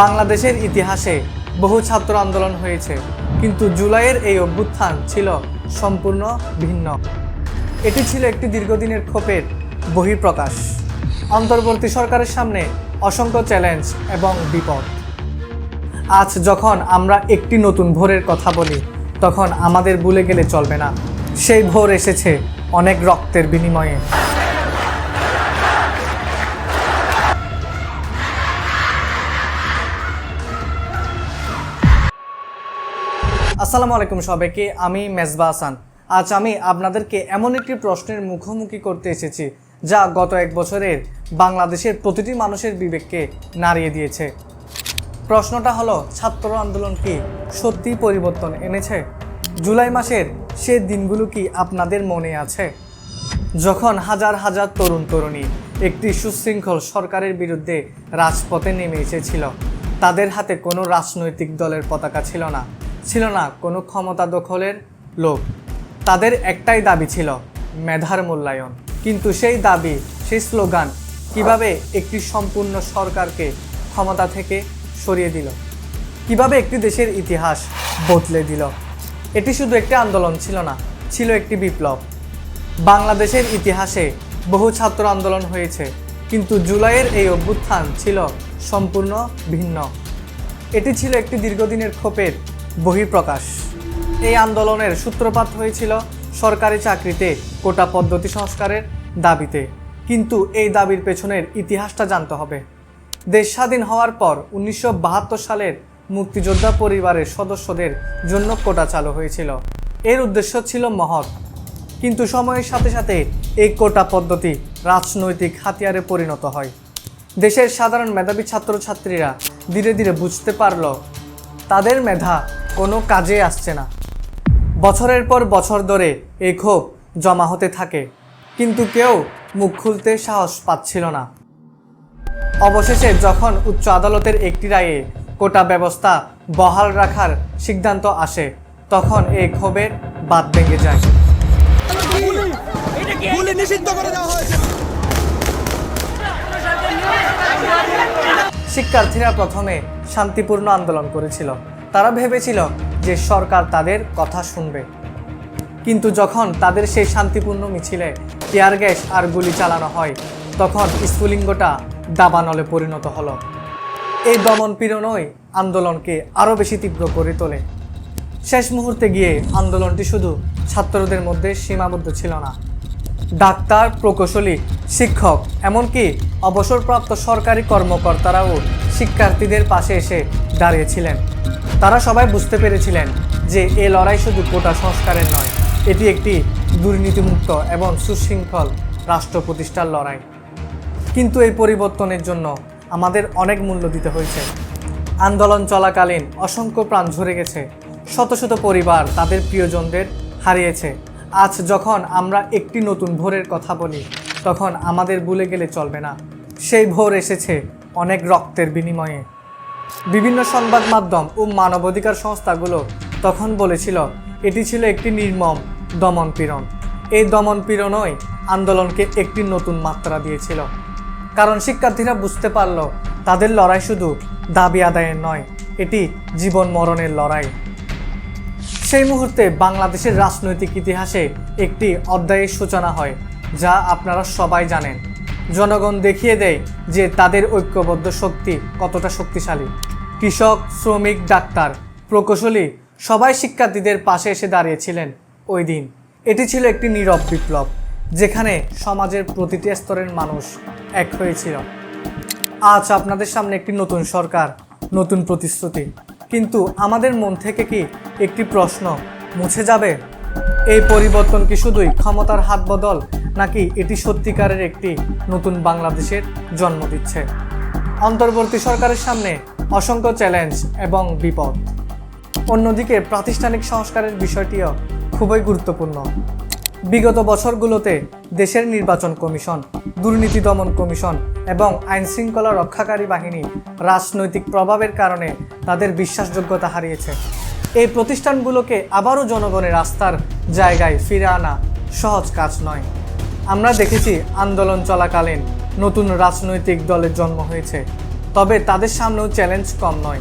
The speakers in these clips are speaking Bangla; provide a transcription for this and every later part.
বাংলাদেশের ইতিহাসে বহু ছাত্র আন্দোলন হয়েছে, কিন্তু জুলাইয়ের এই অভ্যুত্থান ছিল সম্পূর্ণ ভিন্ন। এটি ছিল একটি দীর্ঘদিনের ক্ষোভের বহিঃপ্রকাশ। অন্তর্বর্তী সরকারের সামনে অসংখ্য চ্যালেঞ্জ এবং বিপদ। আজ যখন আমরা একটি নতুন ভোরের কথা বলি, তখন আমাদের ভুলে গেলে চলবে না। সেই ভোর এসেছে অনেক রক্তের বিনিময়ে। আসসালামু আলাইকুম সবাইকে, আমি মেজবা হাসান। আজ আমি আপনাদেরকে এমন একটি প্রশ্নের মুখোমুখি করতে এসেছি, যা গত এক বছরের বাংলাদেশের প্রতিটি মানুষের বিবেককে নাড়িয়ে দিয়েছে। প্রশ্নটা হলো, ছাত্র আন্দোলন কি সত্যি পরিবর্তন এনেছে? জুলাই মাসের সে দিনগুলো কি আপনাদের মনে আছে? যখন হাজার হাজার তরুণ তরুণী একটি সুশৃঙ্খল সরকারের বিরুদ্ধে রাজপথে নেমে এসেছিল, তাদের হাতে কোনো রাজনৈতিক দলের পতাকা ছিল না। ছিল না কোনো ক্ষমতা দখলের লোক। তাদের একটাই দাবি ছিল, মেধার মূল্যায়ন। কিন্তু সেই দাবি, সেই স্লোগান কীভাবে একটি সম্পূর্ণ সরকারকে ক্ষমতা থেকে সরিয়ে দিল? কীভাবে একটি দেশের ইতিহাস বদলে দিল? এটি শুধু একটি আন্দোলন ছিল না, ছিল একটি বিপ্লব। বাংলাদেশের ইতিহাসে বহু ছাত্র আন্দোলন হয়েছে, কিন্তু জুলাইয়ের এই অভ্যুত্থান ছিল সম্পূর্ণ ভিন্ন। এটি ছিল একটি দীর্ঘদিনের ক্ষোভের বহিঃপ্রকাশ। এই আন্দোলনের সূত্রপাত হয়েছিল সরকারি চাকরিতে কোটা পদ্ধতি সংস্কারের দাবিতে। কিন্তু এই দাবির পেছনের ইতিহাসটা জানতে হবে। দেশ স্বাধীন হওয়ার পর উনিশশো বাহাত্তর সালের মুক্তিযোদ্ধা পরিবারের সদস্যদের জন্য কোটা চালু হয়েছিল। এর উদ্দেশ্য ছিল মহৎ। কিন্তু সময়ের সাথে সাথে এই কোটা পদ্ধতি রাজনৈতিক হাতিয়ারে পরিণত হয়। দেশের সাধারণ মেধাবী ছাত্রছাত্রীরা ধীরে ধীরে বুঝতে পারল, তাদের মেধা কোনো কাজে আসছে না। বছরের পর বছর ধরে এই ক্ষোভ জমা হতে থাকে কিন্তু কেউ মুখ খুলতে সাহস পাচ্ছিল না। অবশেষে যখন উচ্চ আদালতের একটি রায়ে কোটা ব্যবস্থা বহাল রাখার সিদ্ধান্ত আসে তখন এই ক্ষোভের বাদ ভেঙে যায়। শিক্ষার্থীরা প্রথমে শান্তিপূর্ণ আন্দোলন করেছিল। তারা ভেবেছিল যে সরকার তাদের কথা শুনবে। কিন্তু যখন তাদের সেই শান্তিপূর্ণ মিছিলে টিয়ার গ্যাস আর গুলি চালানো হয়, তখন স্ফুলিঙ্গটা দাবানলে পরিণত হলো। এই দমন পীড়নই আন্দোলনকে আরও বেশি তীব্র করে তোলে। শেষ মুহূর্তে গিয়ে আন্দোলনটি শুধু ছাত্রদের মধ্যে সীমাবদ্ধ ছিল না। ডাক্তার, প্রকৌশলী, শিক্ষক, এমনকি অবসরপ্রাপ্ত সরকারি কর্মকর্তারাও শিক্ষার্থীদের পাশে এসে দাঁড়িয়েছিলেন। তারা সবাই বুঝতে পেরেছিলেন যে এ লড়াই শুধু কোটা সংস্কারের নয়, এটি একটি দুর্নীতিমুক্ত এবং সুশৃঙ্খল রাষ্ট্র প্রতিষ্ঠার লড়াই। কিন্তু এই পরিবর্তনের জন্য আমাদের অনেক মূল্য দিতে হয়েছে। আন্দোলন চলাকালীন অসংখ্য প্রাণ ঝরে গেছে। শত শত পরিবার তাদের প্রিয়জনদের হারিয়েছে। আজ যখন আমরা একটি নতুন ভোরের কথা বলি, তখন আমাদের ভুলে গেলে চলবে না। সেই ভোর এসেছে অনেক রক্তের বিনিময়ে। বিভিন্ন সংবাদ মাধ্যম ও মানবাধিকার সংস্থাগুলো তখন বলেছিল, এটি ছিল একটি নির্মম দমন পীড়ন। এই দমন পীড়নই আন্দোলনকে একটি নতুন মাত্রা দিয়েছিল। কারণ শিক্ষার্থীরা বুঝতে পারল, তাদের লড়াই শুধু দাবি আদায়ের নয়, এটি জীবন মরণের লড়াই। সেই মুহূর্তে বাংলাদেশের রাজনৈতিক ইতিহাসে একটি অধ্যায়ের সূচনা হয়, যা আপনারা সবাই জানেন। জনগণ দেখিয়ে দেয় যে তাদের ঐক্যবদ্ধ শক্তি কতটা শক্তিশালী। কৃষক, শ্রমিক, ডাক্তার, প্রকৌশলী সবাই শিক্ষার্থীদের পাশে এসে দাঁড়িয়েছিলেন ওই দিন। এটি ছিল একটি নীরব বিপ্লব, যেখানে সমাজের প্রতিটি স্তরের মানুষ এক হয়েছিল। আজ আপনাদের সামনে একটি নতুন সরকার, নতুন প্রতিশ্রুতি। কিন্তু আমাদের মন থেকে কি একটি প্রশ্ন মুছে যাবে? এই পরিবর্তন কি শুধুই ক্ষমতার হাত বদল নাকি এটি সত্যিকারের একটি নতুন বাংলাদেশের জন্ম দিচ্ছে? অন্তর্বর্তী সরকারের সামনে অসংখ্য চ্যালেঞ্জ এবং বিপদ। অন্যদিকে প্রাতিষ্ঠানিক সংস্কারের বিষয়টিও খুবই গুরুত্বপূর্ণ। বিগত বছরগুলোতে দেশের নির্বাচন কমিশন, দুর্নীতি দমন কমিশন এবং আইন শৃঙ্খলা রক্ষাকারী বাহিনী রাজনৈতিক প্রভাবের কারণে তাদের বিশ্বাসযোগ্যতা হারিয়েছে। এই প্রতিষ্ঠানগুলোকে আবারও জনগণের আস্থার জায়গায় ফিরে আনা সহজ কাজ নয়। আমরা দেখেছি আন্দোলন চলাকালীন নতুন রাজনৈতিক দলের জন্ম হয়েছে। তবে তাদের সামনেও চ্যালেঞ্জ কম নয়।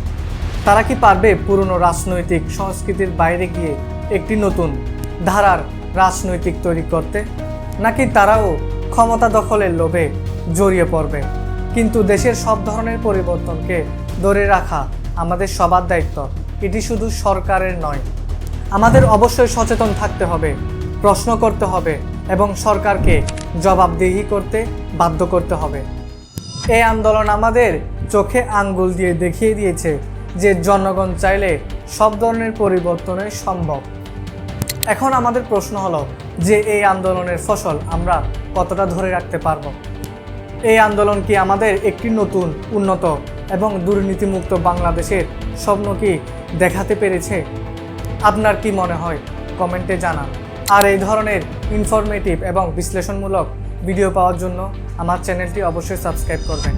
তারা কি পারবে পুরনো রাজনৈতিক সংস্কৃতির বাইরে গিয়ে একটি নতুন ধারার রাজনৈতিক তৈরি করতে? নাকি তারাও ক্ষমতা দখলের লোভে জড়িয়ে পড়বে? কিন্তু দেশের সব ধরনের পরিবর্তনকে ধরে রাখা আমাদের সবার দায়িত্ব। এটি শুধু সরকারের নয়। আমাদের অবশ্যই সচেতন থাকতে হবে, প্রশ্ন করতে হবে এবং সরকারকে জবাবদিহি করতে বাধ্য করতে হবে। এই আন্দোলন আমাদের চোখে আঙ্গুল দিয়ে দেখিয়ে দিয়েছে যে জনগণ চাইলে সব ধরনের পরিবর্তনের সম্ভব। এখন আমাদের প্রশ্ন হলো যে এই আন্দোলনের ফসল আমরা কতটা ধরে রাখতে পারব? এই আন্দোলন কি আমাদের একটি নতুন, উন্নত এবং দুর্নীতিমুক্ত বাংলাদেশের স্বপ্ন কি দেখাতে পেরেছে? আপনার কি মনে হয়? কমেন্টে জানান। আর এই ধরনের ইনফরমেটিভ এবং বিশ্লেষণমূলক ভিডিও পাওয়ার জন্য আমার চ্যানেলটি অবশ্যই সাবস্ক্রাইব করবেন।